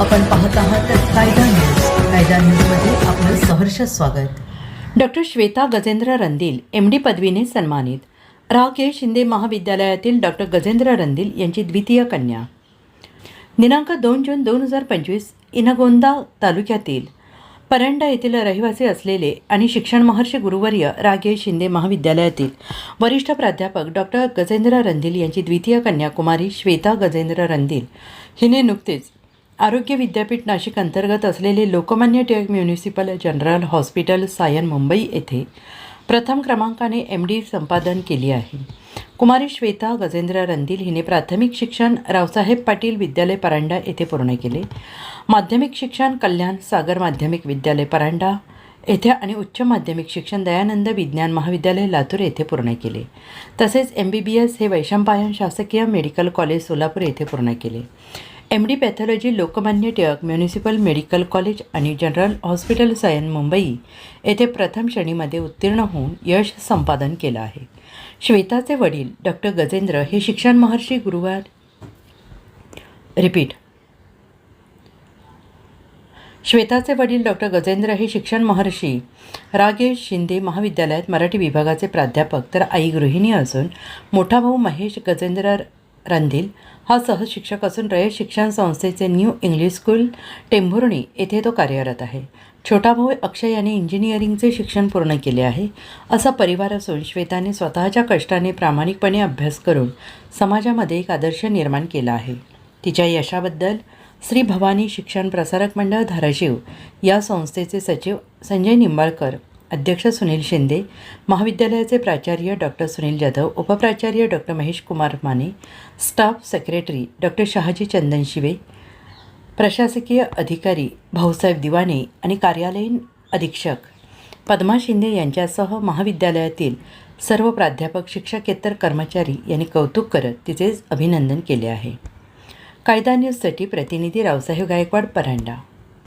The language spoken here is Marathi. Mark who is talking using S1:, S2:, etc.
S1: आपण पाहत आहात कायदा न्यूज. कायदा न्यूजमध्ये आपलं सहर्ष स्वागत.
S2: Doctor Shweta Gajendra Randil M D पदवीने सन्मानित. रा के शिंदे महाविद्यालयातील डॉक्टर गजेंद्र रंदील यांची द्वितीय कन्या. दिनांक दोन जून दोन हजार पंचवीस इनगोंदा तालुक्यातील परंडा येथील रहिवासी असलेले आणि शिक्षण महर्षी गुरुवर्य रागे शिंदे महाविद्यालयातील वरिष्ठ प्राध्यापक डॉक्टर गजेंद्र रंदील यांची द्वितीय कन्या कुमारी श्वेता गजेंद्र रंदील. हिने नुकतेच आरोग्य विद्यापीठ नाशिक अंतर्गत असलेले Lokmanya Tilak municipal general hospital Sion Mumbai येथे प्रथम क्रमांकाने एम डी संपादन केली आहे. कुमारी श्वेता गजेंद्र रंदील हिने प्राथमिक शिक्षण रावसाहेब पाटील विद्यालय परांडा येथे पूर्ण केले. माध्यमिक शिक्षण कल्याण सागर माध्यमिक विद्यालय परांडा येथे आणि उच्च माध्यमिक शिक्षण दयानंद विज्ञान महाविद्यालय लातूर येथे पूर्ण केले. तसेच एम बी बी एस हे वैशंपायन शासकीय मेडिकल कॉलेज सोलापूर येथे पूर्ण केले. M D pathology Lokmanya Tilak municipal medical college आणि जनरल हॉस्पिटल सायन मुंबई येथे प्रथम श्रेणीमध्ये उत्तीर्ण होऊन यश संपादन केलं आहे. श्वेताचे वडील डॉक्टर गजेंद्र हे शिक्षण महर्षी गुरुवार. रिपीट श्वेताचे वडील डॉक्टर गजेंद्र हे शिक्षण महर्षी रागेश शिंदे महाविद्यालयात मराठी विभागाचे प्राध्यापक तर आई गृहिणी असून मोठा भाऊ महेश गजेंद्र रंधील. हा सहशिक्षक असून रयत शिक्षण संस्थेचे न्यू इंग्लिश स्कूल टेंभुर्णी येथे तो कार्यरत आहे. छोटा भाऊ अक्षय याने इंजिनिअरिंगचे शिक्षण पूर्ण केले आहे. असा परिवार असून श्वेताने स्वतःच्या कष्टाने प्रामाणिकपणे अभ्यास करून समाजामध्ये एक आदर्श निर्माण केला आहे. तिच्या यशाबद्दल श्री भवानी शिक्षण प्रसारक मंडळ धाराशिव या संस्थेचे सचिव संजय निंबाळकर अध्यक्ष सुनील शिंदे महाविद्यालयाचे प्राचार्य doctor Sunil Jadhav उपप्राचार्य doctor Mahesh Kumar Mane staff secretary doctor Shahaji Chandan Shive प्रशासकीय अधिकारी भाऊसाहेब दिवाणे आणि कार्यालयीन अधीक्षक पद्मा शिंदे यांच्यासह महाविद्यालयातील सर्व प्राध्यापक शिक्षकेतर कर्मचारी यांनी कौतुक करत तिचे अभिनंदन केले आहे. कायदा न्यूजसाठी प्रतिनिधी रावसाहेब गायकवाड परांडा.